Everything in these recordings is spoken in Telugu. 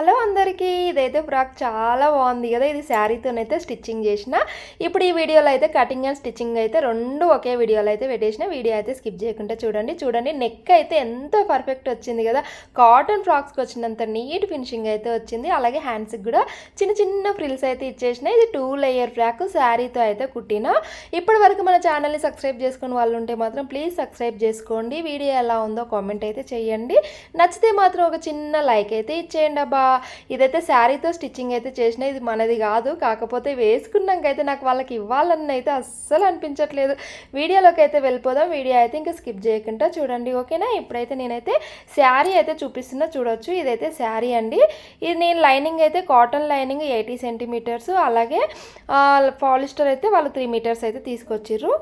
హలో అందరికీ ఇదైతే ఫ్రాక్ చాలా బాగుంది కదా. ఇది శారీతోనైతే స్టిచ్చింగ్ చేసిన. ఇప్పుడు ఈ వీడియోలో అయితే కటింగ్ అండ్ స్టిచ్చింగ్ అయితే రెండు ఒకే వీడియోలో అయితే పెట్టేసిన. వీడియో అయితే స్కిప్ చేయకుండా చూడండి. చూడండి నెక్ అయితే ఎంత పర్ఫెక్ట్ వచ్చింది కదా. కాటన్ ఫ్రాక్స్కి వచ్చినంత నీట్ ఫినిషింగ్ అయితే వచ్చింది. అలాగే హ్యాండ్స్కి కూడా చిన్న చిన్న ఫ్రిల్స్ అయితే ఇచ్చేసిన. ఇది టూ లేయర్ ఫ్రాక్ శారీతో అయితే కుట్టిన. ఇప్పటి వరకు మన ఛానల్ని సబ్స్క్రైబ్ చేసుకుని వాళ్ళు ఉంటే మాత్రం ప్లీజ్ సబ్స్క్రైబ్ చేసుకోండి. వీడియో ఎలా ఉందో కామెంట్ అయితే చేయండి. నచ్చితే మాత్రం ఒక చిన్న లైక్ అయితే ఇచ్చేయండి అబ్బా. ఇదైతే శారీతో స్టిచ్చింగ్ అయితే చేసిన ఇది మనది కాదు. కాకపోతే వేసుకున్నాకైతే నాకు వాళ్ళకి ఇవ్వాలని అయితే అస్సలు అనిపించట్లేదు. వీడియోలోకి అయితే వెళ్ళిపోదాం. వీడియో అయితే ఇంకా స్కిప్ చేయకుండా చూడండి. ఓకేనా? ఇప్పుడైతే నేనైతే శారీ అయితే చూపిస్తున్నా చూడొచ్చు. ఇదైతే శారీ అండి. ఇది నేను లైనింగ్ అయితే కాటన్ లైనింగ్ ఎయిటీ సెంటీమీటర్స్. అలాగే పాలిస్టర్ అయితే వాళ్ళు త్రీ మీటర్స్ అయితే తీసుకొచ్చిర్రు.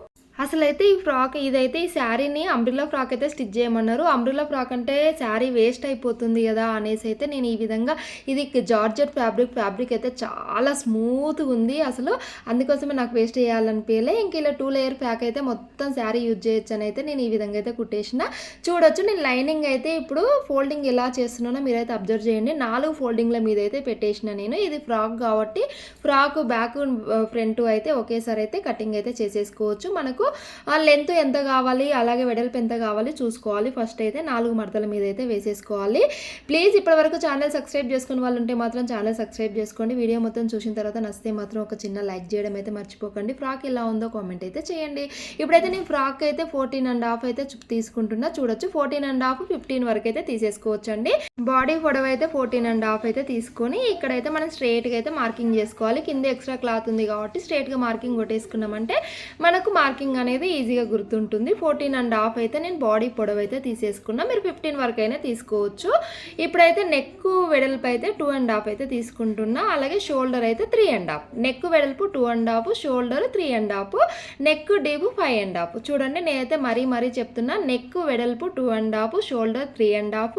అసలు అయితే ఈ ఫ్రాక్ ఇదైతే ఈ శారీని అంబ్రిల్లా ఫ్రాక్ అయితే స్టిచ్ చేయమన్నారు. అంబ్రిల్లా ఫ్రాక్ అంటే శారీ వేస్ట్ అయిపోతుంది కదా అనేసి అయితే నేను ఈ విధంగా ఇది జార్జెట్ ఫ్యాబ్రిక్ ఫ్యాబ్రిక్ అయితే చాలా స్మూత్గా ఉంది అసలు. అందుకోసమే నాకు వేస్ట్ చేయాలనిపించలే ఇంక ఇలా టూ లేయర్ ఫ్యాక్ అయితే మొత్తం శారీ యూజ్ చేయొచ్చు అని అయితే నేను ఈ విధంగా అయితే కుట్టేసిన. చూడొచ్చు నేను లైనింగ్ అయితే ఇప్పుడు ఫోల్డింగ్ ఎలా చేస్తున్నానో మీరైతే అబ్జర్వ్ చేయండి. నాలుగు ఫోల్డింగ్ల మీద అయితే పెట్టేసిన నేను. ఇది ఫ్రాక్ కాబట్టి ఫ్రాక్ బ్యాక్ ఫ్రంట్ అయితే ఒకేసారి అయితే కటింగ్ అయితే చేసేసుకోవచ్చు. మనకు లెంత్ ఎంత కావాలి అలాగే వెడల్పు ఎంత కావాలి చూసుకోవాలి. ఫస్ట్ అయితే నాలుగు మడతల మీద అయితే వేసేసుకోవాలి. ప్లీజ్ ఇప్పటివరకు ఛానల్ సబ్స్క్రైబ్ చేసుకున్న వాళ్ళు ఉంటే మాత్రం ఛానల్ సబ్స్క్రైబ్ చేసుకోండి. వీడియో మొత్తం చూసిన తర్వాత నచ్చితే మాత్రం ఒక చిన్న లైక్ చేయడం అయితే మర్చిపోకండి. ఫ్రాక్ ఎలా ఉందో కామెంట్ అయితే చేయండి. ఇప్పుడైతే నేను ఫ్రాక్ అయితే ఫోర్టీన్ అండ్ హాఫ్ అయితే తీసుకుంటున్నా. చూడొచ్చు. ఫోర్టీన్ అండ్ హాఫ్ ఫిఫ్టీన్ వరకు అయితే తీసేసుకోవచ్చు అండి బాడీ పొడవు అయితే ఫోర్టీన్ అండ్ హాఫ్ అయితే తీసుకొని ఇక్కడైతే మనం స్ట్రేట్గా అయితే మార్కింగ్ చేసుకోవాలి. కింద ఎక్స్ట్రా క్లాత్ ఉంది కాబట్టి స్ట్రేట్గా మార్కింగ్ కొట్టేసుకున్నామంటే మనకు మార్కింగ్ అనేది ఈజీగా గుర్తుంటుంది. ఫోర్టీన్ అండ్ హాఫ్ అయితే నేను బాడీ పొడవు అయితే తీసేసుకున్నా. మీరు ఫిఫ్టీన్ వరకు అయినా తీసుకోవచ్చు. ఇప్పుడైతే నెక్ వెడల్పు అయితే టూ అండ్ హాఫ్ అయితే తీసుకుంటున్నా. అలాగే షోల్డర్ అయితే త్రీ అండ్ హాఫ్. నెక్ వెడల్పు two and half shoulder three and half neck deep five and half. చూడండి నేనైతే మరీ మరీ చెప్తున్నా. నెక్ వెడల్పు two and half shoulder three and half.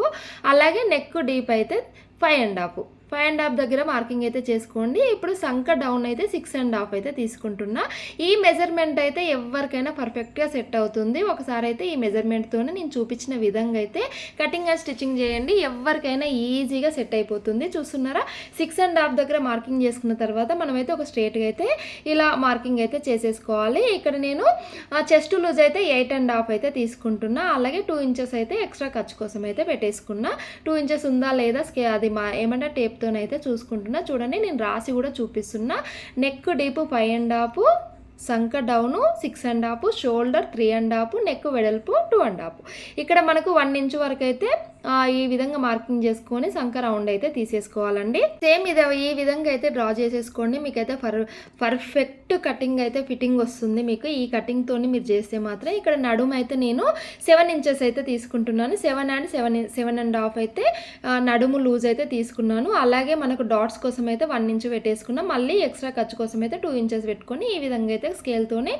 అలాగే నెక్ డీప్ అయితే five and half. Five and half దగ్గర మార్కింగ్ అయితే చేసుకోండి. ఇప్పుడు సంక డౌన్ అయితే సిక్స్ అండ్ హాఫ్ అయితే తీసుకుంటున్నా. ఈ మెజర్మెంట్ అయితే ఎవరికైనా పర్ఫెక్ట్గా సెట్ అవుతుంది. ఒకసారి అయితే ఈ మెజర్మెంట్తోనే నేను చూపించిన విధంగా అయితే కటింగ్ అండ్ స్టిచ్చింగ్ చేయండి. ఎవరికైనా ఈజీగా సెట్ అయిపోతుంది. చూస్తున్నారా? సిక్స్ అండ్ హాఫ్ దగ్గర మార్కింగ్ చేసుకున్న తర్వాత మనమైతే ఒక స్ట్రేట్గా అయితే ఇలా మార్కింగ్ అయితే చేసేసుకోవాలి. ఇక్కడ నేను చెస్ట్ లూజ్ అయితే ఎయిట్ అండ్ హాఫ్ అయితే తీసుకుంటున్నా. అలాగే టూ ఇంచెస్ అయితే ఎక్స్ట్రా ఖర్చు కోసం అయితే పెట్టేసుకున్నా. టూ ఇంచెస్ ఉందా లేదా స్కే అది మా ఏమంటే టేప్ టేప్తోనైతే చూసుకుంటున్నా. చూడండి నేను రాసి కూడా చూపిస్తున్నా. నెక్ డీప్ పై అండ్ ఆపు సంక down six and half shoulder three and half neck వెడల్పు టూ అండ్ హాఫ్. ఇక్కడ మనకు వన్ ఇంచ్ వరకు అయితే ఈ విధంగా మార్కింగ్ చేసుకొని సంక రౌండ్ అయితే తీసేసుకోవాలండి. సేమ్ ఇది ఈ విధంగా అయితే డ్రా చేసేసుకోండి. మీకైతే ఫర్ పర్ఫెక్ట్ కటింగ్ అయితే ఫిట్టింగ్ వస్తుంది మీకు. ఈ కటింగ్తో మీరు చేస్తే మాత్రం ఇక్కడ నడుము అయితే నేను సెవెన్ ఇంచెస్ అయితే తీసుకుంటున్నాను. Seven and seven seven and half అయితే నడుము లూజ్ అయితే తీసుకున్నాను. అలాగే మనకు డాట్స్ కోసం అయితే వన్ ఇంచ్ పెట్టేసుకున్నాం. మళ్ళీ ఎక్స్ట్రా ఖర్చు కోసం అయితే టూ ఇంచెస్ పెట్టుకొని ఈ విధంగా అయితే స్కేల్తోనే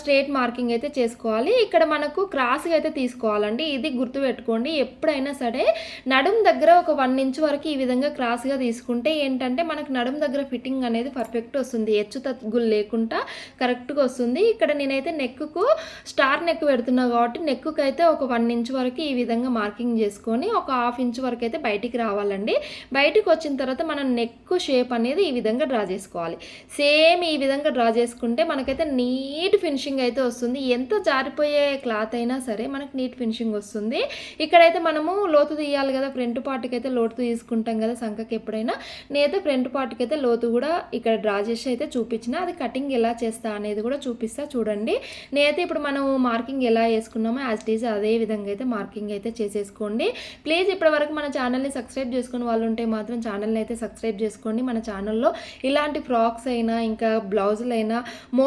స్ట్రేట్ మార్కింగ్ అయితే చేసుకోవాలి. ఇక్కడ మనకు క్రాస్గా అయితే తీసుకోవాలండి. ఇది గుర్తు పెట్టుకోండి ఎప్పుడైనా సరే నడుం దగ్గర ఒక వన్ ఇంచ్ వరకు ఈ విధంగా క్రాస్గా తీసుకుంటే ఏంటంటే మనకు నడుం దగ్గర ఫిట్టింగ్ అనేది పర్ఫెక్ట్ వస్తుంది. హెచ్చు తగ్గులు లేకుండా కరెక్ట్గా వస్తుంది. ఇక్కడ నేనైతే నెక్కు స్టార్ నెక్ పెడుతున్నా కాబట్టి నెక్కు అయితే ఒక వన్ ఇంచ్ వరకు ఈ విధంగా మార్కింగ్ చేసుకొని ఒక హాఫ్ ఇంచ్ వరకు అయితే బయటికి రావాలండి. బయటికి వచ్చిన తర్వాత మనం నెక్ షేప్ అనేది ఈ విధంగా డ్రా చేసుకోవాలి. సేమ్ ఈ విధంగా డ్రా చేసుకుంటే మనకైతే నీట్ ఫినిషింగ్ అయితే వస్తుంది. ఎంత జారిపోయే క్లాత్ అయినా సరే మనకు నీట్ ఫినిషింగ్ వస్తుంది. ఇక్కడైతే మనము లోతు తీయాలి కదా ఫ్రంట్ పార్ట్కి అయితే లోతు తీసుకుంటాం కదా సంఖకి ఎప్పుడైనా. నేనైతే ఫ్రంట్ పార్ట్కి అయితే లోతు కూడా ఇక్కడ డ్రా చేసి అయితే చూపించిన. అది కటింగ్ ఎలా చేస్తా అనేది కూడా చూపిస్తా చూడండి. నేనైతే ఇప్పుడు మనం మార్కింగ్ ఎలా వేసుకున్నామో యాజ్ ఇట్ ఈజ్ అదే విధంగా అయితే మార్కింగ్ అయితే చేసేసుకోండి. ప్లీజ్ ఇప్పటి వరకు మన ఛానల్ని సబ్స్క్రైబ్ చేసుకున్న వాళ్ళు ఉంటే మాత్రం ఛానల్ని అయితే సబ్స్క్రైబ్ చేసుకోండి. మన ఛానల్లో ఇలాంటి ఫ్రాక్స్ అయినా ఇంకా బ్లౌజులు అయినా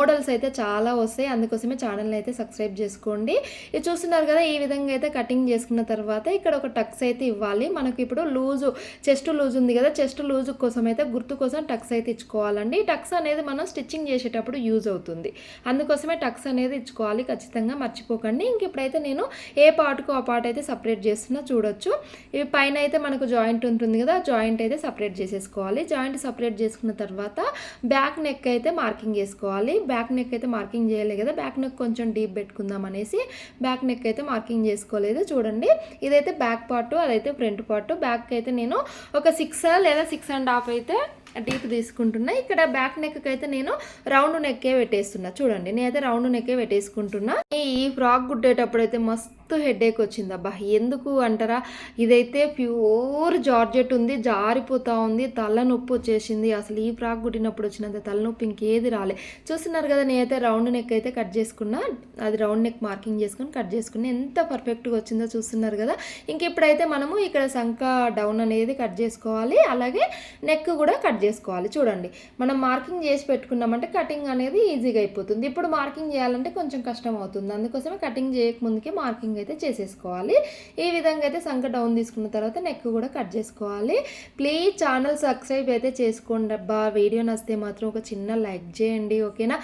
మోడల్స్ అయితే చాలా వస్తాయి. అందుకోసమే ఛానల్ని అయితే సబ్స్క్రైబ్ చేసుకోండి. ఇది చూస్తున్నారు కదా ఈ విధంగా అయితే కటింగ్ చేసుకున్న తర్వాత ఇక్కడ ఒక టక్స్ అయితే ఇవ్వాలి. మనకి ఇప్పుడు లూజు చెస్ట్ లూజ్ ఉంది కదా చెస్ట్ లూజ్ కోసం అయితే గుర్తు కోసం టక్స్ అయితే ఇచ్చుకోవాలండి. టక్స్ అనేది మనం స్టిచ్చింగ్ చేసేటప్పుడు యూజ్ అవుతుంది. అందుకోసమే టక్స్ అనేది ఇచ్చుకోవాలి. ఖచ్చితంగా మర్చిపోకండి. ఇంక ఇప్పుడైతే నేను ఏ పార్ట్కు ఆ పార్ట్ అయితే సపరేట్ చేస్తున్నా చూడొచ్చు. ఇవి పైన అయితే మనకు జాయింట్ ఉంటుంది కదా జాయింట్ అయితే సపరేట్ చేసేసుకోవాలి. జాయింట్ సపరేట్ చేసుకున్న తర్వాత బ్యాక్ నెక్ అయితే మార్కింగ్ చేసుకోవాలి. బ్యాక్ బ్యాక్ నెక్ అయితే మార్కింగ్ చేయలేదు కదా బ్యాక్ నెక్ కొంచెం డీప్ పెట్టుకుందాం అనేసి బ్యాక్ నెక్ అయితే మార్కింగ్ చేసుకోలేదు. చూడండి ఇదైతే బ్యాక్ పార్ట్ అదైతే ఫ్రంట్ పార్ట్. బ్యాక్ అయితే నేను ఒక సిక్స్ లేదా సిక్స్ అండ్ హాఫ్ అయితే డీప్ తీసుకుంటున్నా. ఇక్కడ బ్యాక్ నెక్ అయితే నేను రౌండ్ నెక్కే పెట్టేస్తున్నా. చూడండి నేనైతే రౌండ్ నెక్కే పెట్టేసుకుంటున్నా. ఈ ఫ్రాక్ గుడ్డేటప్పుడు అయితే మస్తు హెడేక్ వచ్చింది. అబ్బా ఎందుకు అంటారా? ఇదైతే ప్యూర్ జార్జెట్ ఉంది జారిపోతూ ఉంది తలనొప్పి వచ్చేసింది. అసలు ఈ ఫ్రాక్ కుట్టినప్పుడు వచ్చినంత తలనొప్పి ఇంకేది రాలే. చూస్తున్నారు కదా నేనైతే రౌండ్ నెక్ అయితే కట్ చేసుకున్నా. అది రౌండ్ నెక్ మార్కింగ్ చేసుకుని కట్ చేసుకుని ఎంత పర్ఫెక్ట్గా వచ్చిందో చూస్తున్నారు కదా. ఇంక ఇప్పుడైతే మనము ఇక్కడ సంఖ డౌన్ అనేది కట్ చేసుకోవాలి. అలాగే నెక్ కూడా కట్ చేసుకోవాలి. చూడండి మనం మార్కింగ్ చేసి పెట్టుకున్నామంటే కటింగ్ అనేది ఈజీగా అయిపోతుంది. ఇప్పుడు మార్కింగ్ చేయాలంటే కొంచెం కష్టం అవుతుంది. అందుకోసమే కటింగ్ చేయకముందుకే మార్కింగ్ అయితే చేసేసుకోవాలి. ఈ విధంగా అయితే సంఖ డౌన్ తీసుకున్న తర్వాత నెక్ కూడా కట్ చేసుకోవాలి. ప్లీజ్ ఛానల్ సబ్స్క్రైబ్ అయితే చేసుకోండి అబ్బా. వీడియో నస్తే మాత్రం ఒక చిన్న లైక్ చేయండి ఓకేనా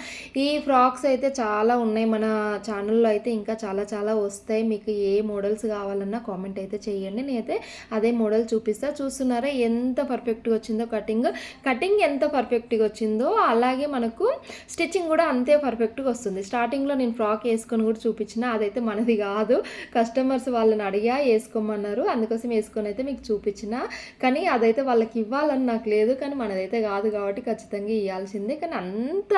ఈ ఫ్రాక్స్ అయితే చాలా ఉన్నాయి మన ఛానల్లో అయితే ఇంకా చాలా చాలా వస్తాయి. మీకు ఏ మోడల్స్ కావాలన్నా కామెంట్ అయితే చేయండి. నేనైతే అదే మోడల్ చూపిస్తా. చూస్తున్నారా ఎంత పర్ఫెక్ట్గా వచ్చిందో కటింగ్ కటింగ్ ఎంత పర్ఫెక్ట్గా వచ్చిందో అలాగే మనకు స్టిచ్చింగ్ కూడా అంతే పర్ఫెక్ట్గా వస్తుంది. స్టార్టింగ్లో నేను ఫ్రాక్ వేసుకొని కూడా చూపించిన అదైతే మనది కాదు. కస్టమర్స్ వాళ్ళని అడిగా వేసుకోమన్నారు. అందుకోసం వేసుకొని అయితే మీకు చూపించిన. కానీ అదైతే వాళ్ళకి ఇవ్వాలని నాకు లేదు. కానీ మనదైతే కాదు కాబట్టి ఖచ్చితంగా ఇవ్వాల్సిందే కానీ అంత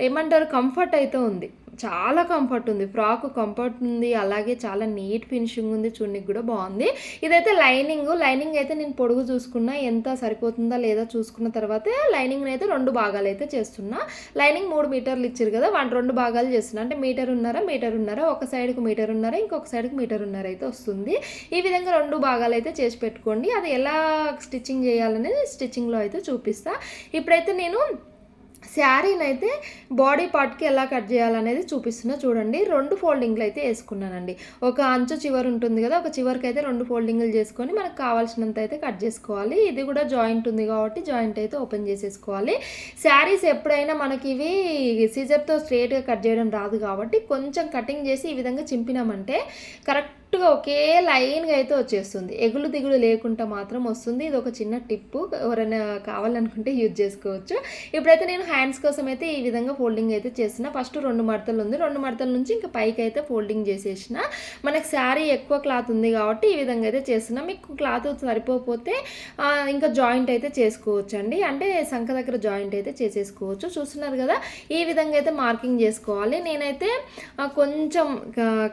ఏమంటారు? కంఫర్ట్ అయితే ఉంది. చాలా కంఫర్ట్ ఉంది. ఫ్రాక్ కంఫర్ట్ ఉంది. అలాగే చాలా నీట్ ఫినిషింగ్ ఉంది. చూడనికి కూడా బాగుంది. ఇదైతే లైనింగ్. లైనింగ్ అయితే నేను పొడుగు చూసుకున్నా. ఎంత సరిపోతుందా లేదా చూసుకున్న తర్వాత లైనింగ్ అయితే రెండు భాగాలు అయితే చేస్తున్నా. లైనింగ్ మూడు మీటర్లు ఇచ్చారు కదా వన్ రెండు భాగాలు చేస్తున్నా. అంటే మీటర్ ఉన్నారా మీటర్ ఉన్నారా? ఒక సైడ్కు మీటర్ ఉన్నారా? ఇంకొక సైడ్కి మీటర్ ఉన్నారా అయితే వస్తుంది. ఈ విధంగా రెండు భాగాలు అయితే చేసి పెట్టుకోండి. అది ఎలా స్టిచ్చింగ్ చేయాలనేది స్టిచ్చింగ్లో అయితే చూపిస్తా. ఇప్పుడైతే నేను శారీని అయితే బాడీ పార్ట్కి ఎలా కట్ చేయాలనేది చూపిస్తున్నా. చూడండి రెండు ఫోల్డింగ్లు అయితే వేసుకున్నానండి. ఒక అంచు చివరి ఉంటుంది కదా ఒక చివరికి అయితే రెండు ఫోల్డింగ్లు చేసుకొని మనకు కావాల్సినంత అయితే కట్ చేసుకోవాలి. ఇది కూడా జాయింట్ ఉంది కాబట్టి జాయింట్ అయితే ఓపెన్ చేసేసుకోవాలి. శారీస్ ఎప్పుడైనా మనకి ఇవి సీజర్తో స్ట్రేట్గా కట్ చేయడం రాదు కాబట్టి కొంచెం కటింగ్ చేసి ఈ విధంగా చింపినామంటే కరెక్ట్ కరెక్ట్గా ఒకే లైన్గా అయితే వచ్చేస్తుంది. ఎగులు దిగులు లేకుండా మాత్రం వస్తుంది. ఇది ఒక చిన్న టిప్పు. ఎవరైనా కావాలనుకుంటే యూజ్ చేసుకోవచ్చు. ఇప్పుడైతే నేను హ్యాండ్స్ కోసం అయితే ఈ విధంగా ఫోల్డింగ్ అయితే చేసిన ఫస్ట్ రెండు మడతలు ఉంది. రెండు మడతల నుంచి ఇంకా పైకి అయితే ఫోల్డింగ్ చేసేసిన. మనకు శారీ ఎక్కువ క్లాత్ ఉంది కాబట్టి ఈ విధంగా అయితే చేస్తున్నా. మీకు క్లాత్ సరిపోతే ఇంకా జాయింట్ అయితే చేసుకోవచ్చు అండి అంటే సంఖ దగ్గర జాయింట్ అయితే చేసేసుకోవచ్చు. చూస్తున్నారు కదా ఈ విధంగా అయితే మార్కింగ్ చేసుకోవాలి. నేనైతే కొంచెం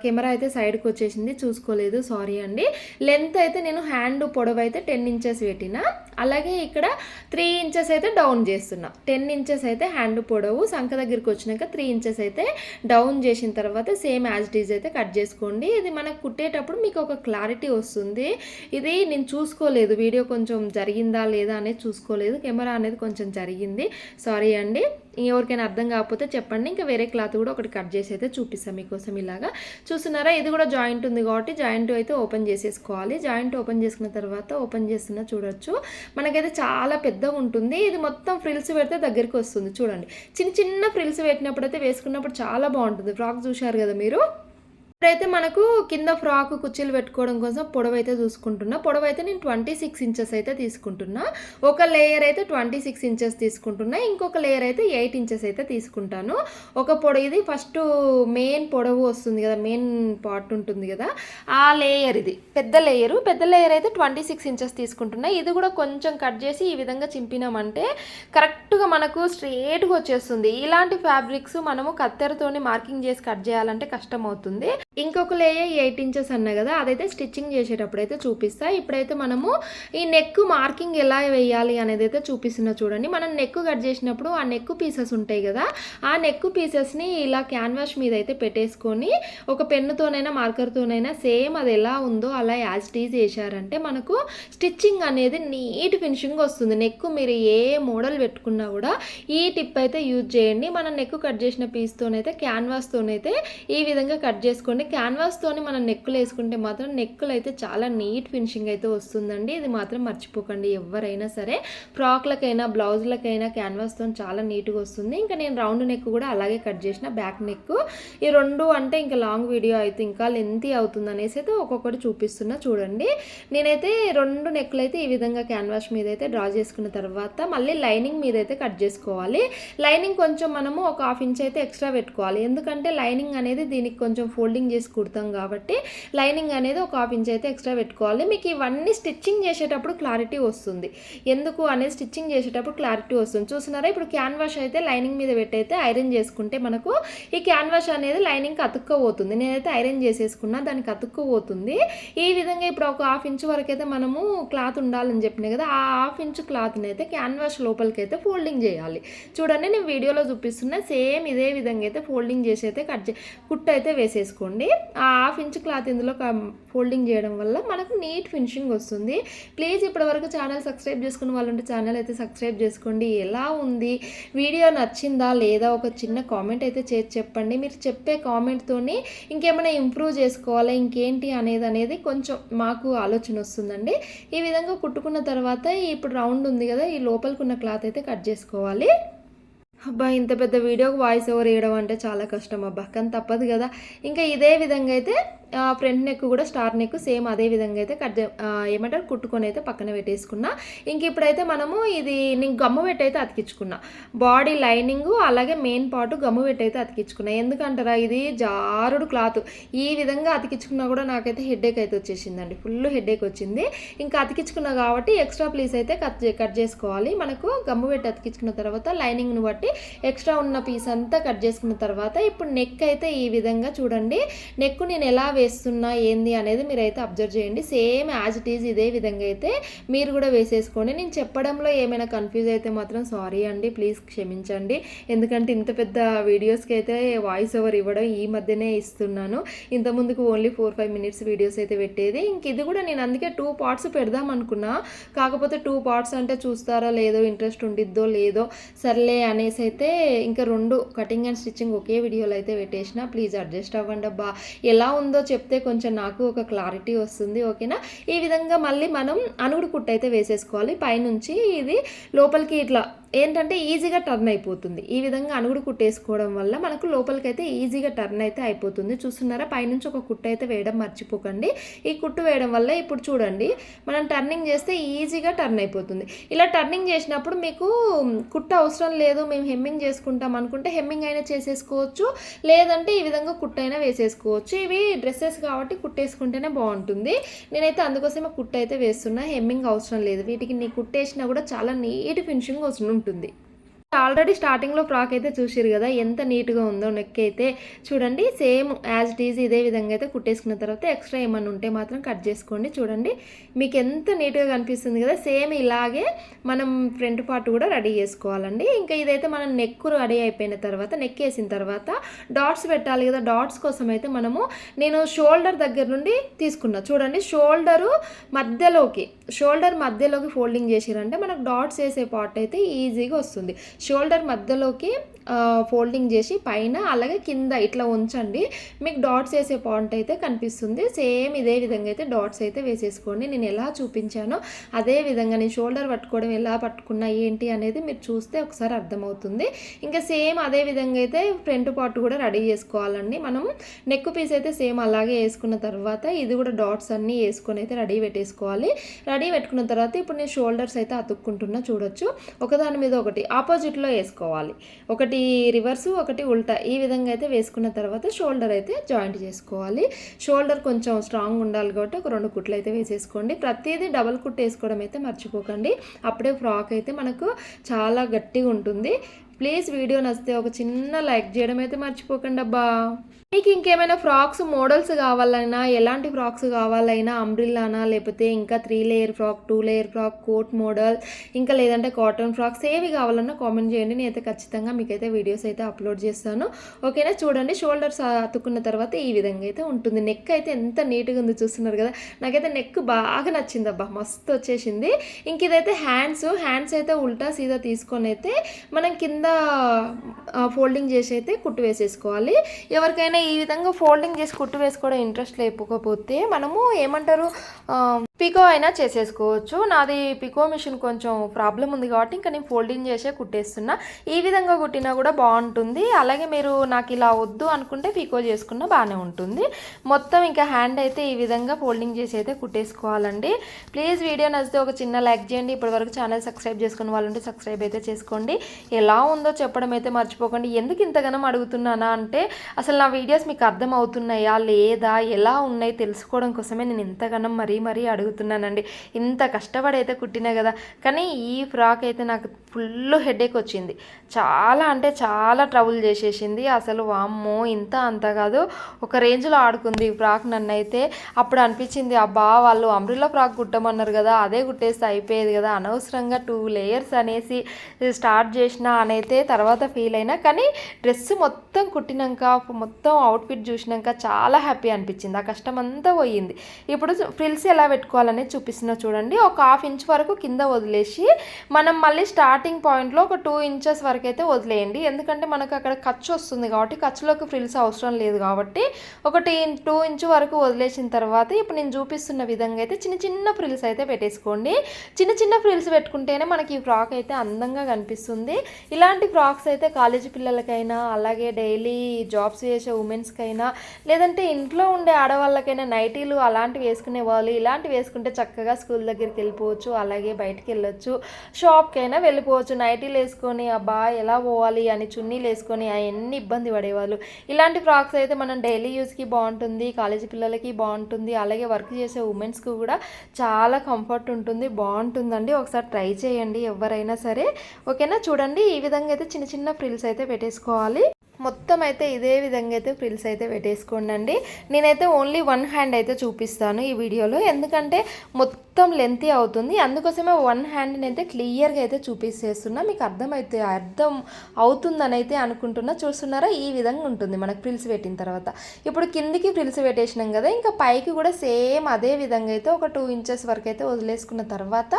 కెమెరా అయితే సైడ్కి వచ్చేసింది. చూసుకోలేదు సారీ అండి. లెంత్ అయితే నేను హ్యాండ్ పొడవు అయితే టెన్ ఇంచెస్ పెట్టిన. అలాగే ఇక్కడ త్రీ ఇంచెస్ అయితే డౌన్ చేస్తున్నా. టెన్ ఇంచెస్ అయితే హ్యాండ్ పొడవు సంఖ దగ్గరికి వచ్చినాక త్రీ ఇంచెస్ అయితే డౌన్ చేసిన తర్వాత సేమ్ యాజ్ డీజ్ అయితే కట్ చేసుకోండి. ఇది మనకు కుట్టేటప్పుడు మీకు ఒక క్లారిటీ వస్తుంది. ఇది నేను చూసుకోలేదు వీడియో కొంచెం జరిగిందా లేదా అనేది చూసుకోలేదు కెమెరా అనేది కొంచెం జరిగింది. సారీ అండి. ఎవరికైనా అర్థం కాకపోతే చెప్పండి. ఇంకా వేరే క్లాత్ కూడా ఒకటి కట్ చేసి అయితే చూపిస్తాం మీకోసం ఇలాగా. చూస్తున్నారా? ఇది కూడా జాయింట్ ఉంది కాబట్టి జాయింట్ అయితే ఓపెన్ చేసేసుకోవాలి. జాయింట్ ఓపెన్ చేసుకున్న తర్వాత ఓపెన్ చేస్తున్నా చూడొచ్చు. మనకైతే చాలా పెద్దగా ఉంటుంది. ఇది మొత్తం ఫ్రిల్స్ పెడితే దగ్గరికి వస్తుంది. చూడండి. చిన్న చిన్న ఫ్రిల్స్ పెట్టినప్పుడు అయితే వేసుకున్నప్పుడు చాలా బాగుంటుంది. ఫ్రాక్ చూశారు కదా మీరు? ఇప్పుడైతే మనకు కింద ఫ్రాక్ కుర్చీలు పెట్టుకోవడం కోసం పొడవు అయితే చూసుకుంటున్నా. పొడవు అయితే నేను ట్వంటీ సిక్స్ ఇంచెస్ అయితే తీసుకుంటున్నా. ఒక లేయర్ అయితే ట్వంటీ సిక్స్ ఇంచెస్ తీసుకుంటున్నా. ఇంకొక లేయర్ అయితే ఎయిట్ ఇంచెస్ అయితే తీసుకుంటాను. ఒక పొడవు ఇది ఫస్ట్ మెయిన్ పొడవు వస్తుంది కదా మెయిన్ పార్ట్ ఉంటుంది కదా ఆ లేయర్ ఇది. పెద్ద లేయరు. పెద్ద లేయర్ అయితే ట్వంటీ సిక్స్ ఇంచెస్ తీసుకుంటున్నా. ఇది కూడా కొంచెం కట్ చేసి ఈ విధంగా చింపినామంటే కరెక్ట్గా మనకు స్ట్రేట్గా వచ్చేస్తుంది. ఇలాంటి ఫ్యాబ్రిక్స్ మనము కత్తెరతోని మార్కింగ్ చేసి కట్ చేయాలంటే కష్టం అవుతుంది ఇంకొక లేయర్ ఎయిట్ ఇంచెస్ అన్నా కదా అదైతే స్టిచ్చింగ్ చేసేటప్పుడు అయితే చూపిస్తా. ఇప్పుడైతే మనము ఈ నెక్ మార్కింగ్ ఎలా వేయాలి అనేది అయితే చూపిస్తున్నా చూడండి. మనం నెక్ కట్ చేసినప్పుడు ఆ నెక్ పీసెస్ ఉంటాయి కదా ఆ నెక్ పీసెస్ని ఇలా క్యాన్వాస్ మీద అయితే పెట్టేసుకొని ఒక పెన్నుతోనైనా మార్కర్తోనైనా సేమ్ అది ఎలా ఉందో అలా యాజ్ టీజ్ చేశారంటే మనకు స్టిచ్చింగ్ అనేది నీట్ ఫినిషింగ్ వస్తుంది. నెక్ మీరు ఏ మోడల్ పెట్టుకున్నా కూడా ఈ టిప్ అయితే యూజ్ చేయండి. మనం నెక్ కట్ చేసిన పీస్తోనైతే క్యాన్వాస్తోనైతే ఈ విధంగా కట్ చేసుకోండి క్యాన్వాస్తోని మనం నెక్కులు వేసుకుంటే మాత్రం నెక్కులు అయితే చాలా నీట్ ఫినిషింగ్ అయితే వస్తుందండి. ఇది మాత్రం మర్చిపోకండి ఎవరైనా సరే. ఫ్రాక్లకైనా బ్లౌజ్లకైనా క్యాన్వాస్తో చాలా నీట్గా వస్తుంది. ఇంకా నేను రౌండ్ నెక్ కూడా అలాగే కట్ చేసిన బ్యాక్ నెక్ ఈ రెండు అంటే ఇంకా లాంగ్ వీడియో అయితే ఇంకా లెంతీ అవుతుంది అనేసి అయితే ఒక్కొక్కటి చూపిస్తున్నా చూడండి. నేనైతే రెండు నెక్లు అయితే ఈ విధంగా క్యాన్వాస్ మీద అయితే డ్రా చేసుకున్న తర్వాత మళ్ళీ లైనింగ్ మీద అయితే కట్ చేసుకోవాలి. లైనింగ్ కొంచెం మనము ఒక హాఫ్ ఇంచ్ అయితే ఎక్స్ట్రా పెట్టుకోవాలి. ఎందుకంటే లైనింగ్ అనేది దీనికి కొంచెం ఫోల్డింగ్ ఫోల్డింగ్ చేసి కుడతాం కాబట్టి లైనింగ్ అనేది ఒక హాఫ్ ఇంచ్ అయితే ఎక్స్ట్రా పెట్టుకోవాలి. మీకు ఇవన్నీ స్టిచ్చింగ్ చేసేటప్పుడు క్లారిటీ వస్తుంది. ఎందుకు అనేది స్టిచ్చింగ్ చేసేటప్పుడు క్లారిటీ వస్తుంది. చూస్తున్నారా? ఇప్పుడు క్యాన్వాష్ అయితే లైనింగ్ మీద పెట్టయితే ఐరన్ చేసుకుంటే మనకు ఈ క్యాన్వాష్ అనేది లైనింగ్కి అతుక్కపోతుంది. నేనైతే ఐరన్ చేసేసుకున్నా దానికి అతుక్కుపోతుంది. ఈ విధంగా ఇప్పుడు ఒక హాఫ్ ఇంచ్ వరకు అయితే మనము క్లాత్ ఉండాలని చెప్పినాయి కదా ఆ హాఫ్ ఇంచ్ క్లాత్ని అయితే క్యాన్వాష్ లోపలికి అయితే ఫోల్డింగ్ చేయాలి. చూడండి నేను వీడియోలో చూపిస్తున్నా సేమ్ ఇదే విధంగా అయితే ఫోల్డింగ్ చేసి అయితే కట్ చే కుట్టు అయితే వేసేసుకోండి. ఆ హాఫ్ ఇంచ్ క్లాత్ ఇందులో ఫోల్డింగ్ చేయడం వల్ల మనకు నీట్ ఫినిషింగ్ వస్తుంది. ప్లీజ్ ఇప్పటివరకు ఛానల్ సబ్స్క్రైబ్ చేసుకున్న వాళ్ళు ఉంటే ఛానల్ అయితే సబ్స్క్రైబ్ చేసుకోండి. ఎలా ఉంది? వీడియో నచ్చిందా లేదా? ఒక చిన్న కామెంట్ అయితే చేసి చెప్పండి. మీరు చెప్పే కామెంట్తోని ఇంకేమైనా ఇంప్రూవ్ చేసుకోవాలా? ఇంకేంటి అనేది అనేది కొంచెం మాకు ఆలోచన వస్తుందండి. ఈ విధంగా కుట్టుకున్న తర్వాత ఇప్పుడు రౌండ్ ఉంది కదా ఈ లోపలికి ఉన్న క్లాత్ అయితే కట్ చేసుకోవాలి. అబ్బా ఇంత పెద్ద వీడియోకి వాయిస్ ఓవర్ వేయడం అంటే చాలా కష్టం అబ్బా. కానీ తప్పదు కదా. ఇంకా ఇదే విధంగా అయితే ఫ్రంట్ నెక్ కూడా స్టార్ నెక్ సేమ్ అదే విధంగా అయితే కట్ చే- ఏమంటారు? కుట్టుకొని అయితే పక్కన పెట్టేసుకున్నా. ఇంక ఇప్పుడైతే మనము ఇది నేను గమ్ము పెట్టి అయితే అతికించుకున్నా. బాడీ లైనింగ్ అలాగే మెయిన్ పార్ట్ గమ్ము పెట్టి అయితే అతికించుకున్నా. ఎందుకంటారా? ఇది జారుడు క్లాత్. ఈ విధంగా అతికించుకున్నా కూడా నాకైతే హెడేక్ అయితే వచ్చేసిందండి. ఫుల్ హెడేక్ వచ్చింది. ఇంకా అతికించుకున్నా కాబట్టి ఎక్స్ట్రా ప్లీస్ అయితే కట్ చే- కట్ చేసుకోవాలి. మనకు గమ్ము పెట్టి అతికించుకున్న తర్వాత లైనింగ్ను బట్టి ఎక్స్ట్రా ఉన్న పీస్ అంతా కట్ చేసుకున్న తర్వాత ఇప్పుడు నెక్ అయితే ఈ విధంగా చూడండి. నెక్ నేను ఎలా వేస్తున్నా ఏంది అనేది మీరు అయితే అబ్జర్వ్ చేయండి. సేమ్ యాజ్ ఇట్ ఈజ్ ఇదే విధంగా అయితే మీరు కూడా వేసేసుకోండి. నేను చెప్పడంలో ఏమైనా కన్ఫ్యూజ్ అయితే మాత్రం సారీ అండి. ప్లీజ్ క్షమించండి. ఎందుకంటే ఇంత పెద్ద వీడియోస్కి అయితే వాయిస్ ఓవర్ ఇవ్వడం ఈ మధ్యనే ఇస్తున్నాను. ఇంతకుముందుకు only four five minutes videos అయితే పెట్టేది. ఇంక ఇది కూడా నేను అందుకే టూ పార్ట్స్ పెడదాం అనుకున్నా. కాకపోతే టూ పార్ట్స్ అంటే చూస్తారా లేదో ఇంట్రెస్ట్ ఉండిద్దో లేదో సర్లే అనేసి అయితే ఇంకా రెండు కటింగ్ అండ్ స్టిచ్చింగ్ ఒకే వీడియోలో అయితే పెట్టేసిన. ప్లీజ్ అడ్జస్ట్ అవ్వండి అబ్బా. ఎలా ఉందో చెప్తే కొంచెం నాకు ఒక క్లారిటీ వస్తుంది ఓకేనా? ఈ విధంగా మళ్ళీ మనం అనుగుడు కుట్టు అయితే వేసేసుకోవాలి. పైనుంచి ఇది లోపలికి ఇట్లా ఏంటంటే ఈజీగా టర్న్ అయిపోతుంది. ఈ విధంగా అనుగుడు కుట్టేసుకోవడం వల్ల మనకు లోపలికైతే ఈజీగా టర్న్ అయితే అయిపోతుంది. చూస్తున్నారా? పైనుంచి ఒక కుట్టు అయితే వేయడం మర్చిపోకండి. ఈ కుట్టు వేయడం వల్ల ఇప్పుడు చూడండి మనం టర్నింగ్ చేస్తే ఈజీగా టర్న్ అయిపోతుంది. ఇలా టర్నింగ్ చేసినప్పుడు మీకు కుట్టు అవసరం లేదు మేము హెమ్మింగ్ చేసుకుంటాం అనుకుంటే హెమ్మింగ్ అయినా చేసేసుకోవచ్చు. లేదంటే ఈ విధంగా కుట్టు అయినా వేసేసుకోవచ్చు. ఇవి డ్రెస్సెస్ కాబట్టి కుట్టేసుకుంటేనే బాగుంటుంది. నేనైతే అందుకోసమే కుట్టు అయితే వేస్తున్నా. హెమ్మింగ్ అవసరం లేదు. వీటికి నీ కుట్టేసినా కూడా చాలా నీట్ ఫినిషింగ్ వస్తుంది. ఉంటుంది. ఆల్రెడీ స్టార్టింగ్లో ఫ్రాక్ అయితే చూసారు కదా ఎంత నీట్గా ఉందో నెక్ అయితే చూడండి. సేమ్ యాజ్ ఇట్ ఈజ్ ఇదే విధంగా అయితే కుట్టేసుకున్న తర్వాత ఎక్స్ట్రా ఏమన్నా ఉంటే మాత్రం కట్ చేసుకోండి. చూడండి మీకు ఎంత నీట్గా కనిపిస్తుంది కదా సేమ్ ఇలాగే మనం ఫ్రంట్ పార్ట్ కూడా రెడీ చేసుకోవాలండి. ఇంకా ఇదైతే మనం నెక్ రెడీ అయిపోయిన తర్వాత నెక్ వేసిన తర్వాత డాట్స్ పెట్టాలి కదా డాట్స్ కోసం అయితే మనము నేను షోల్డర్ దగ్గర నుండి తీసుకున్నా. చూడండి షోల్డరు మధ్యలోకి షోల్డర్ మధ్యలోకి ఫోల్డింగ్ చేసిరంటే మనకు డాట్స్ వేసే పార్ట్ అయితే ఈజీగా వస్తుంది. షోల్డర్ మధ్యలోకి ఫోల్డింగ్ చేసి పైన అలాగే కింద ఇట్లా ఉంచండి. మీకు డాట్స్ వేసే పాయింట్ అయితే కనిపిస్తుంది. సేమ్ ఇదే విధంగా అయితే డాట్స్ అయితే వేసేసుకోండి. నేను ఎలా చూపించానో అదే విధంగా నేను షోల్డర్ పట్టుకోవడం ఎలా పట్టుకున్నా ఏంటి అనేది మీరు చూస్తే ఒకసారి అర్థమవుతుంది. ఇంకా సేమ్ అదే విధంగా అయితే ఫ్రంట్ పార్ట్ కూడా రెడీ చేసుకోవాలండి. మనం నెక్ పీస్ అయితే సేమ్ అలాగే వేసుకున్న తర్వాత ఇది కూడా డాట్స్ అన్నీ వేసుకొని అయితే రెడీ పెట్టేసుకోవాలి. రెడీ పెట్టుకున్న తర్వాత ఇప్పుడు నేను షోల్డర్స్ అయితే అతుక్కుంటున్నా చూడొచ్చు. ఒకదాని మీద ఒకటి ఆపోజిట్లో వేసుకోవాలి. ఒకటి రివర్సు ఒకటి ఉల్టా ఈ విధంగా అయితే వేసుకున్న తర్వాత షోల్డర్ అయితే జాయింట్ చేసుకోవాలి. షోల్డర్ కొంచెం స్ట్రాంగ్ ఉండాలి కాబట్టి ఒక రెండు కుట్లు అయితే వేసేసుకోండి. ప్రతిదీ డబల్ కుట్ వేసుకోవడం అయితే మర్చిపోకండి. అప్పుడే ఫ్రాక్ అయితే మనకు చాలా గట్టిగా ఉంటుంది. ప్లీజ్ వీడియో నచ్చితే ఒక చిన్న లైక్ చేయడం అయితే మర్చిపోకండి అబ్బా. మీకు ఇంకేమైనా ఫ్రాక్స్ మోడల్స్ కావాలైనా ఎలాంటి ఫ్రాక్స్ కావాలైనా అంబ్రిల్లానా లేకపోతే ఇంకా three layer frock two layer frock coat model ఇంకా లేదంటే కాటన్ ఫ్రాక్స్ ఏవి కావాలన్నా కామెంట్ చేయండి. నేనైతే ఖచ్చితంగా మీకైతే వీడియోస్ అయితే అప్లోడ్ చేస్తాను. ఓకేనా చూడండి షోల్డర్స్ అతుక్కున్న తర్వాత ఈ విధంగా అయితే ఉంటుంది. నెక్ అయితే ఎంత నీట్గా ఉందో చూస్తున్నారు కదా. నాకైతే నెక్ బాగా నచ్చింది అబ్బా. మస్తు వచ్చేసింది. ఇంక ఇదైతే హ్యాండ్స్ హ్యాండ్స్ అయితే ఉల్టా సీదా తీసుకొని అయితే మనం కింద ఫోల్డింగ్ చేసి అయితే కుట్టు వేసేసుకోవాలి. ఎవరికైనా ఈ విధంగా ఫోల్డింగ్ చేసి కుట్టు వేసుకోవడం ఇంట్రెస్ట్ లేకపోతే మనము ఏమంటారు పికో అయినా చేసేసుకోవచ్చు. నాది పికో మిషన్ కొంచెం ప్రాబ్లం ఉంది కాబట్టి ఇంకా నేను ఫోల్డింగ్ చేసే కుట్టేస్తున్నా. ఈ విధంగా కుట్టినా కూడా బాగుంటుంది. అలాగే మీరు నాకు ఇలా వద్దు అనుకుంటే పికో చేసుకున్నా బాగానే ఉంటుంది. మొత్తం ఇంకా హ్యాండ్ అయితే ఈ విధంగా ఫోల్డింగ్ చేసి అయితే కుట్టేసుకోవాలండి. ప్లీజ్ వీడియో నచ్చితే ఒక చిన్న లైక్ చేయండి. ఇప్పటివరకు ఛానల్ సబ్స్క్రైబ్ చేసుకున్న వాళ్ళంటే సబ్స్క్రైబ్ అయితే చేసుకోండి. ఎలా ఉందో చెప్పడం అయితే మర్చిపోకండి. ఎందుకు ఇంతగానం అడుగుతున్నానా అంటే అసలు నా వీడియోస్ మీకు అర్థం అవుతున్నాయా లేదా? ఎలా ఉన్నాయి? తెలుసుకోవడం కోసమే నేను ఇంతగానం మరీ మరీ అడుగుతున్నానండి ఇంత కష్టపడి అయితే కుట్టినా కదా. కానీ ఈ ఫ్రాక్ అయితే నాకు ఫుల్ హెడేక్ వచ్చింది. చాలా అంటే చాలా ట్రబుల్ చేసేసింది. అసలు వామ్మో ఇంత అంత కాదు. ఒక రేంజ్లో ఆడుకుంది ఈ ఫ్రాక్ నన్ను అయితే అప్పుడు అనిపించింది అబ్బా వాళ్ళు అమ్రిలా ఫ్రాక్ కుట్టమన్నారు కదా అదే కుట్టేస్తే అయిపోయేది కదా. అనవసరంగా టూ లేయర్స్ అనేసి స్టార్ట్ చేసిన అనైతే తర్వాత ఫీల్ అయినా. కానీ డ్రెస్ మొత్తం కుట్టినాక మొత్తం అవుట్ఫిట్ చూసినాక చాలా హ్యాపీ అనిపించింది. ఆ కష్టం అంతా పోయింది. ఇప్పుడు ఫ్రిల్స్ ఎలా పెట్టుకోవాలనేది చూపిస్తున్నా చూడండి. ఒక హాఫ్ ఇంచ్ వరకు కింద వదిలేసి మనం మళ్ళీ స్టార్టింగ్ పాయింట్లో ఒక టూ ఇంచెస్ వరకు అయితే వదిలేయండి. ఎందుకంటే మనకు అక్కడ ఖర్చు వస్తుంది కాబట్టి ఖర్చులోకి ఫ్రిల్స్ అవసరం లేదు కాబట్టి ఒకటి టూ ఇంచ్ వరకు వదిలేసిన తర్వాత ఇప్పుడు నేను చూపిస్తున్న విధంగా అయితే చిన్న చిన్న ఫ్రిల్స్ అయితే పెట్టేసుకోండి. చిన్న చిన్న ఫ్రిల్స్ పెట్టుకుంటేనే మనకి ఈ ఫ్రాక్ అయితే అందంగా కనిపిస్తుంది. ఇలాంటి ఫ్రాక్స్ అయితే కాలేజీ పిల్లలకైనా అలాగే డైలీ జాబ్స్ చేసే ఉమెన్స్కైనా లేదంటే ఇంట్లో ఉండే ఆడవాళ్ళకైనా నైటీలు అలాంటివి వేసుకునే వాళ్ళు ఇలాంటివి వేసుకుంటే చక్కగా స్కూల్ దగ్గరికి వెళ్ళిపోవచ్చు అలాగే బయటికి వెళ్ళొచ్చు షాప్కైనా వెళ్ళిపోవచ్చు. నైటీలు వేసుకొని అబ్బా ఎలా పోవాలి? అని చున్నీలు వేసుకొని అవన్నీ ఇబ్బంది పడేవాళ్ళు. ఇలాంటి ఫ్రాక్స్ అయితే మనం డైలీ యూస్కి బాగుంటుంది కాలేజీ పిల్లలకి బాగుంటుంది అలాగే వర్క్ చేసే ఉమెన్స్కి కూడా చాలా కంఫర్ట్ ఉంటుంది బాగుంటుందండి. ఒకసారి ట్రై చేయండి ఎవరైనా సరే. ఓకేనా? చూడండి ఈ విధంగా అయితే చిన్న చిన్న ఫ్రిల్స్ అయితే పెట్టేసుకోవాలి. మొత్తం అయితే ఇదే విధంగా అయితే ఫ్రిల్స్ అయితే పెట్టేసుకోండి నేనైతే ఓన్లీ వన్ హ్యాండ్ అయితే చూపిస్తాను ఈ వీడియోలో. ఎందుకంటే మొత్తం మొత్తం లెంతీ అవుతుంది. అందుకోసమే వన్ హ్యాండ్ని అయితే క్లియర్గా అయితే చూపిస్తేస్తున్నా మీకు అర్థమైతే అర్థం అవుతుందని అయితే అనుకుంటున్నా. చూస్తున్నారా? ఈ విధంగా ఉంటుంది మనకు ఫ్రిల్స్ పెట్టిన తర్వాత. ఇప్పుడు కిందికి ఫ్రిల్స్ పెట్టేసినాం కదా ఇంకా పైకి కూడా సేమ్ అదే విధంగా అయితే ఒక టూ ఇంచెస్ వరకు అయితే వదిలేసుకున్న తర్వాత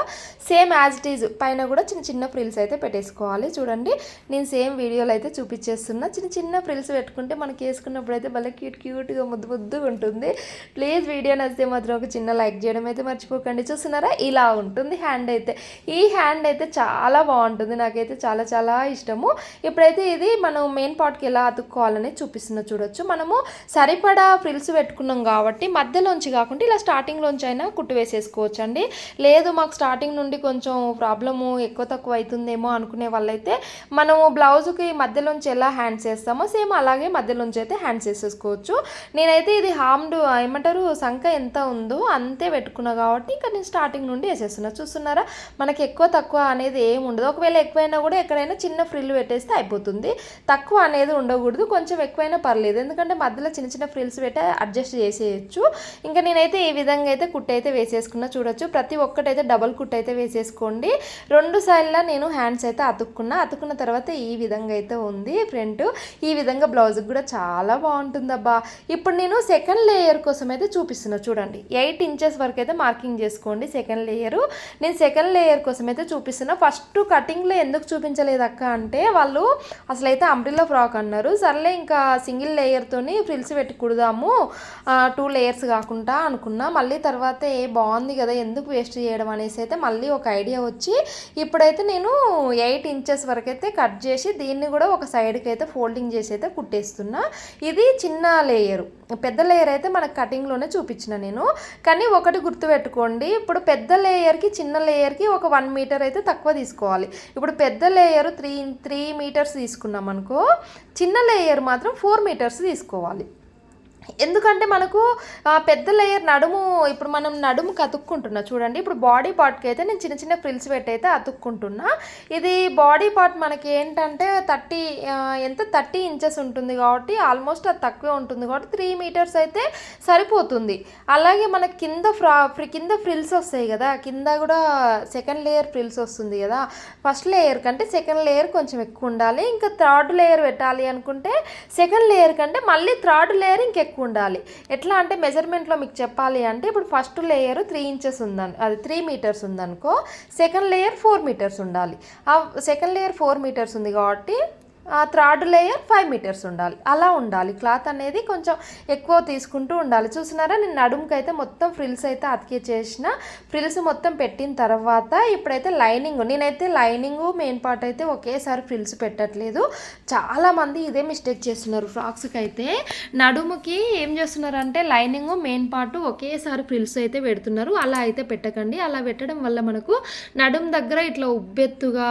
సేమ్ యాజ్ ఇట్ ఈజ్ పైన కూడా చిన్న చిన్న ఫ్రిల్స్ అయితే పెట్టేసుకోవాలి. చూడండి నేను సేమ్ వీడియోలో అయితే చూపించేస్తున్నా చిన్న చిన్న ఫ్రిల్స్ పెట్టుకుంటే మనకి వేసుకున్నప్పుడు అయితే భలే క్యూట్ క్యూట్గా ముద్దు ముద్దుగా ఉంటుంది. ప్లీజ్ వీడియో నచ్చితే మాత్రం ఒక చిన్న లైక్ చేయడం అయితే మర్చిపోకండి. చూస్తున్నారా? ఇలా ఉంటుంది హ్యాండ్ అయితే. ఈ హ్యాండ్ అయితే చాలా బాగుంటుంది. నాకైతే చాలా చాలా ఇష్టము. ఇప్పుడైతే ఇది మనం మెయిన్ పార్ట్కి ఎలా అతుక్కోవాలనేది చూపిస్తున్నా చూడొచ్చు. మనము సరిపడా ఫ్రిల్స్ పెట్టుకున్నాం కాబట్టి మధ్యలోంచి కాకుండా ఇలా స్టార్టింగ్లోంచి అయినా కుట్టు వేసేసుకోవచ్చు అండి లేదు మాకు స్టార్టింగ్ నుండి కొంచెం ప్రాబ్లము ఎక్కువ తక్కువ అవుతుందేమో అనుకునే వాళ్ళైతే మనము బ్లౌజ్కి మధ్యలోంచి ఎలా హ్యాండ్స్ వేస్తామో సేమ్ అలాగే మధ్యలోంచి అయితే హ్యాండ్స్ వేసేసుకోవచ్చు. నేనైతే ఇది హామ్డ్ ఏమంటారు? సంఖ ఎంత ఉందో అంతే పెట్టుకున్నా కాబట్టి ఇంకా నేను స్టార్టింగ్ నుండి వేసేస్తున్నా. చూస్తున్నారా? మనకి ఎక్కువ తక్కువ అనేది ఏమి ఉండదు. ఒకవేళ ఎక్కువైనా కూడా ఎక్కడైనా చిన్న ఫ్రిల్ పెట్టేస్తే అయిపోతుంది. తక్కువ అనేది ఉండకూడదు. కొంచెం ఎక్కువైనా పర్లేదు. ఎందుకంటే మధ్యలో చిన్న చిన్న ఫ్రిల్స్ పెట్టి అడ్జస్ట్ చేసేయచ్చు. ఇంకా నేనైతే ఈ విధంగా అయితే కుట్టు అయితే వేసేసుకున్నా. చూడొచ్చు. ప్రతి ఒక్కటైతే డబల్ కుట్ అయితే వేసేసుకోండి. రెండు సైడ్లా నేను హ్యాండ్స్ అయితే అతుక్కున్నా. అతుక్కున్న తర్వాత ఈ విధంగా అయితే ఉంది ఫ్రంట్ ఈ విధంగా బ్లౌజ్కి కూడా చాలా బాగుంటుందబ్బా. ఇప్పుడు నేను సెకండ్ లేయర్ కోసం అయితే చూపిస్తున్నా. చూడండి. ఎయిట్ ఇంచెస్ వరకు అయితే మార్కింగ్ చేసుకోండి సెకండ్ లేయరు. నేను సెకండ్ లేయర్ కోసం అయితే చూపిస్తున్నా. ఫస్ట్ కటింగ్లో ఎందుకు చూపించలేదు అక్క అంటే వాళ్ళు అసలు అయితే అంబ్రిల్లా ఫ్రాక్ అన్నారు. సర్లే ఇంకా సింగిల్ లేయర్తోని ఫ్రిల్స్ పెట్టి కుడదాము. టూ లేయర్స్ కాకుండా అనుకున్నా. మళ్ళీ తర్వాత ఏ బాగుంది కదా ఎందుకు వేస్ట్ చేయడం అనేసి అయితే మళ్ళీ ఒక ఐడియా వచ్చి ఇప్పుడైతే నేను ఎయిట్ ఇంచెస్ వరకు అయితే కట్ చేసి దీన్ని కూడా ఒక సైడ్కి అయితే ఫోల్డింగ్ చేసి అయితే కుట్టేస్తున్నా. ఇది చిన్న లేయరు. పెద్ద లేయర్ అయితే మనకు కటింగ్లోనే చూపించిన నేను. కానీ ఒకటి గుర్తుపెట్టుకోండి. ఇప్పుడు పెద్ద లేయర్కి చిన్న లేయర్కి ఒక వన్ మీటర్ అయితే తక్కువ తీసుకోవాలి. ఇప్పుడు పెద్ద లేయర్ త్రీ త్రీ మీటర్స్ తీసుకున్నాం అనుకో చిన్న లేయర్ మాత్రం ఫోర్ మీటర్స్ తీసుకోవాలి. ఎందుకంటే మనకు పెద్ద లేయర్ నడుము ఇప్పుడు మనం నడుముకి అతుక్కుంటున్నా చూడండి ఇప్పుడు బాడీ పార్ట్కి అయితే నేను చిన్న చిన్న ఫ్రిల్స్ పెట్టి అయితే అతుక్కుంటున్నా. ఇది బాడీ పార్ట్ మనకి ఏంటంటే థర్టీ ఎంత? థర్టీ ఇంచెస్ ఉంటుంది కాబట్టి ఆల్మోస్ట్ అది తక్కువే ఉంటుంది కాబట్టి త్రీ మీటర్స్ అయితే సరిపోతుంది. అలాగే మన కింద ఫ్రా ఫ్రి- కింద ఫ్రిల్స్ వస్తాయి కదా కింద కూడా సెకండ్ లేయర్ ఫ్రిల్స్ వస్తుంది కదా. ఫస్ట్ లేయర్ కంటే సెకండ్ లేయర్ కొంచెం ఎక్కువ ఉండాలి. ఇంకా థర్డ్ లేయర్ పెట్టాలి అనుకుంటే సెకండ్ లేయర్ కంటే మళ్ళీ థర్డ్ లేయర్ ఇంకెక్కువ ఉండాలి ఎట్లా అంటే మెజర్మెంట్లో మీకు చెప్పాలి అంటే ఇప్పుడు ఫస్ట్ లేయర్ త్రీ ఇంచెస్ ఉందని అది త్రీ మీటర్స్ ఉందనుకో సెకండ్ లేయర్ ఫోర్ మీటర్స్ ఉండాలి. ఆ సెకండ్ లేయర్ ఫోర్ మీటర్స్ ఉంది కాబట్టి థర్డ్ లేయర్ ఫైవ్ మీటర్స్ ఉండాలి. అలా ఉండాలి. క్లాత్ అనేది కొంచెం ఎక్కువ తీసుకుంటూ ఉండాలి. చూస్తున్నారా నేను నడుముకి అయితే మొత్తం ఫ్రిల్స్ అయితే అతికి చేసిన. ఫ్రిల్స్ మొత్తం పెట్టిన తర్వాత ఇప్పుడైతే లైనింగ్ నేనైతే లైనింగ్ మెయిన్ పార్ట్ అయితే ఒకేసారి ఫ్రిల్స్ పెట్టట్లేదు. చాలామంది ఇదే మిస్టేక్ చేస్తున్నారు ఫ్రాక్స్కి అయితే నడుముకి ఏం చేస్తున్నారంటే లైనింగ్ మెయిన్ పార్ట్ ఒకేసారి ఫ్రిల్స్ అయితే పెడుతున్నారు. అలా అయితే పెట్టకండి. అలా పెట్టడం వల్ల మనకు నడుము దగ్గర ఇట్లా ఉబ్బెత్తుగా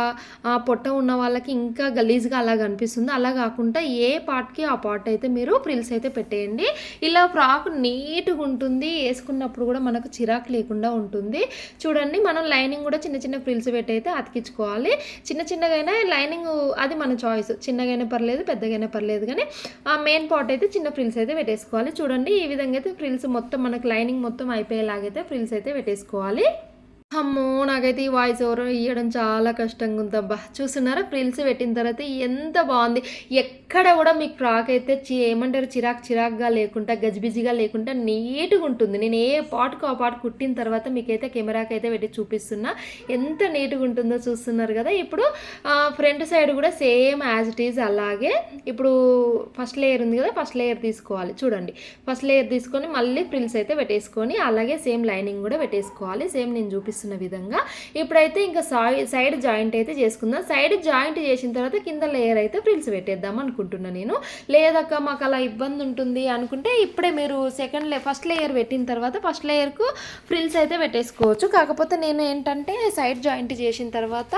పొట్ట ఉన్న వాళ్ళకి ఇంకా గలీజ్గా అలా కనిపిస్తుంది. అలా కాకుండా ఏ పార్ట్కి ఆ పార్ట్ అయితే మీరు ఫ్రిల్స్ అయితే పెట్టేయండి. ఇలా ఫ్రాక్ నీట్గా ఉంటుంది. వేసుకున్నప్పుడు కూడా మనకు చిరాకు లేకుండా ఉంటుంది. చూడండి మనం లైనింగ్ కూడా చిన్న చిన్న ఫ్రిల్స్ పెట్టి అయితే అతికించుకోవాలి. చిన్న చిన్నగైనా లైనింగ్ అది మన చాయిస్. చిన్నగైనా పర్లేదు పెద్దగైనా పర్లేదు కానీ ఆ మెయిన్ పార్ట్ అయితే చిన్న ఫ్రిల్స్ అయితే పెట్టేసుకోవాలి. చూడండి ఈ విధంగా అయితే ఫ్రిల్స్ మొత్తం మనకు లైనింగ్ మొత్తం అయిపోయేలాగైతే ఫ్రిల్స్ అయితే పెట్టేసుకోవాలి. అమ్మో! నాకైతే ఈ వాయిస్ ఓవర్ ఇవ్వడం చాలా కష్టంగా ఉందబ్బా చూస్తున్నారా? ఫ్రిల్స్ పెట్టిన తర్వాత ఎంత బాగుంది ఎక్కడ కూడా మీకు ఫ్రాక్ అయితే చి ఏమంటారు? చిరాక్ చిరాక్గా లేకుండా గజిబిజిగా లేకుండా నీట్గా ఉంటుంది. నేను ఏ పాటుకు ఆ పాటు కుట్టిన తర్వాత మీకైతే కెమెరాకి అయితే పెట్టి చూపిస్తున్నా. ఎంత నీట్గా ఉంటుందో చూస్తున్నారు కదా. ఇప్పుడు ఫ్రంట్ సైడ్ కూడా సేమ్ యాజ్ ఇట్ ఈజ్ అలాగే ఇప్పుడు ఫస్ట్ లేయర్ ఉంది కదా ఫస్ట్ లేయర్ తీసుకోవాలి. చూడండి. ఫస్ట్ లేయర్ తీసుకొని మళ్ళీ ఫ్రిల్స్ అయితే పెట్టేసుకొని అలాగే సేమ్ లైనింగ్ కూడా పెట్టేసుకోవాలి. సేమ్ నేను చూపిస్తాను చూపిస్తున్న విధంగా. ఇప్పుడైతే ఇంకా సైడ్ జాయింట్ అయితే చేసుకుందాం. సైడ్ జాయింట్ చేసిన తర్వాత కింద లేయర్ అయితే ఫ్రిల్స్ పెట్టేద్దాం అనుకుంటున్నాను నేను. లేదక్క మాకు అలా ఇబ్బంది ఉంటుంది అనుకుంటే ఇప్పుడే మీరు సెకండ్ లే ఫస్ట్ లేయర్ పెట్టిన తర్వాత ఫస్ట్ లేయర్కు ఫ్రిల్స్ అయితే పెట్టేసుకోవచ్చు. కాకపోతే నేను ఏంటంటే సైడ్ జాయింట్ చేసిన తర్వాత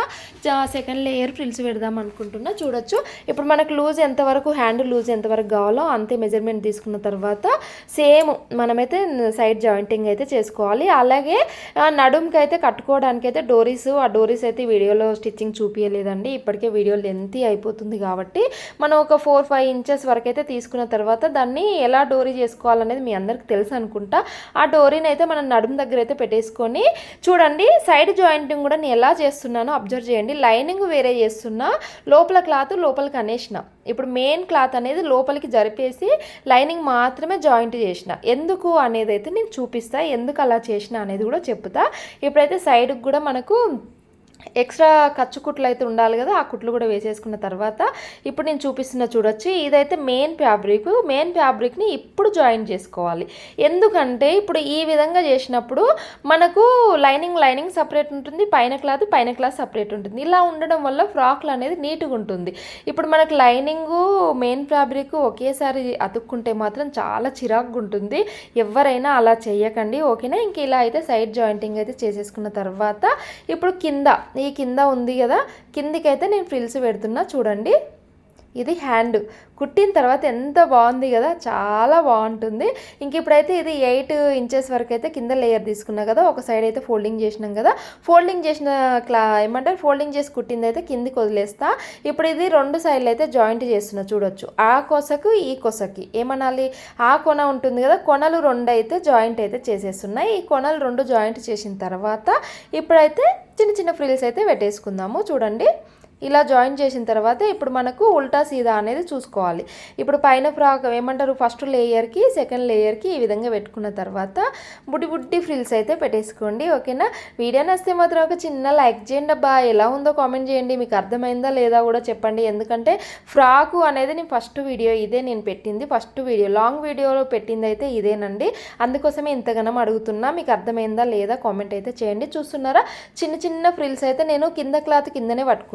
సెకండ్ లేయర్ ఫ్రిల్స్ పెడదాం అనుకుంటున్నా. చూడొచ్చు. ఇప్పుడు మనకు లూజ్ ఎంతవరకు హ్యాండ్ లూజ్ ఎంతవరకు కావాలో అంతే మెజర్మెంట్ తీసుకున్న తర్వాత సేమ్ మనమైతే సైడ్ జాయింటింగ్ అయితే చేసుకోవాలి. అలాగే నడుంకి నడుముకి అయితే కట్టుకోవడానికి అయితే డోరీస్ ఆ డోరీస్ అయితే వీడియోలో స్టిచ్చింగ్ చూపించలేదండి ఇప్పటికే వీడియో లెంత్ అయిపోతుంది కాబట్టి మనం ఒక ఫోర్ ఫైవ్ ఇంచెస్ వరకు అయితే తీసుకున్న తర్వాత దాన్ని ఎలా డోరీ చేసుకోవాలనేది మీ అందరికి తెలుసు అనుకుంటా. ఆ డోరీని అయితే మనం నడుము దగ్గర అయితే పెట్టేసుకొని చూడండి సైడ్ జాయింటింగ్ కూడా నేను ఎలా చేస్తున్నానో అబ్జర్వ్ చేయండి. లైనింగ్ వేరే చేస్తున్నా లోపల క్లాత్ లోపలికి అనేసిన. ఇప్పుడు మెయిన్ క్లాత్ అనేది లోపలికి జరిపేసి లైనింగ్ మాత్రమే జాయింట్ చేసిన. ఎందుకు అనేది అయితే నేను చూపిస్తా ఎందుకు అలా చేసిన అనేది కూడా చెప్తా. ఇప్పుడు ఇప్పుడైతే సైడ్కి కూడా మనకు ఎక్స్ట్రా ఖర్చు కుట్లు అయితే ఉండాలి కదా ఆ కుట్లు కూడా వేసేసుకున్న తర్వాత ఇప్పుడు నేను చూపిస్తున్న చూడొచ్చు ఇదైతే మెయిన్ ఫ్యాబ్రిక్ మెయిన్ ఫ్యాబ్రిక్ని ఇప్పుడు జాయిన్ చేసుకోవాలి. ఎందుకంటే ఇప్పుడు ఈ విధంగా చేసినప్పుడు మనకు లైనింగ్ లైనింగ్ సపరేట్ ఉంటుంది పైన క్లాత్ పైన క్లాత్ సపరేట్ ఉంటుంది. ఇలా ఉండడం వల్ల ఫ్రాక్లు అనేది నీట్గా ఉంటుంది. ఇప్పుడు మనకు లైనింగ్ మెయిన్ ఫ్యాబ్రిక్ ఒకేసారి అతుక్కుంటే మాత్రం చాలా చిరాకుగా ఉంటుంది. ఎవరైనా అలా చేయకండి ఓకేనా? ఇంక ఇలా అయితే సైడ్ జాయింటింగ్ అయితే చేసేసుకున్న తర్వాత ఇప్పుడు కింద ఈ కింద ఉంది కదా కిందికైతే నేను ఫ్రిల్స్ పెడుతున్నా చూడండి. ఇది హ్యాండ్. కుట్టిన తర్వాత ఎంత బాగుంది కదా చాలా బాగుంటుంది. ఇంక ఇప్పుడైతే ఇది ఎయిట్ ఇంచెస్ వరకు అయితే కింద లేయర్ తీసుకున్నా కదా ఒక సైడ్ అయితే ఫోల్డింగ్ చేసినాం కదా. ఫోల్డింగ్ చేసిన క్లా ఏమంటారు? ఫోల్డింగ్ చేసి కుట్టింది అయితే కిందికి వదిలేస్తా. ఇప్పుడు ఇది రెండు సైడ్లు అయితే జాయింట్ చేస్తున్నా చూడొచ్చు. ఆ కొసకు ఈ కొసకి. ఏమనాలి? ఆ కొన ఉంటుంది కదా కొనలు రెండు అయితే జాయింట్ అయితే చేసేస్తున్నాయి ఈ కొనలు రెండు జాయింట్ చేసిన తర్వాత ఇప్పుడైతే చిన్న చిన్న ఫ్రిల్స్ అయితే పెట్టేసుకుందాము. చూడండి. ఇలా జాయిన్ చేసిన తర్వాత ఇప్పుడు మనకు ఉల్టా సీదా అనేది చూసుకోవాలి. ఇప్పుడు పైన ఫ్రాక్ ఏమంటారు? ఫస్ట్ లేయర్కి సెకండ్ లేయర్కి ఈ విధంగా పెట్టుకున్న తర్వాత బుడ్డి బుడ్డి ఫ్రిల్స్ అయితే పెట్టేసుకోండి. ఓకేనా? వీడియో నస్తే మాత్రం ఒక చిన్న లైక్ చేయండి అబ్బా. ఎలా ఉందో కామెంట్ చేయండి. మీకు అర్థమైందా లేదా కూడా చెప్పండి. ఎందుకంటే ఫ్రాకు అనేది నేను ఫస్ట్ వీడియో ఇదే నేను పెట్టింది. ఫస్ట్ వీడియో లాంగ్ వీడియోలో పెట్టింది అయితే ఇదేనండి. అందుకోసమే ఇంతగానం అడుగుతున్నా. మీకు అర్థమైందా లేదా? కామెంట్ అయితే చేయండి. చూస్తున్నారా? చిన్న చిన్న ఫ్రిల్స్ అయితే నేను కింద క్లాత్ కిందనే పట్టుకున్నాను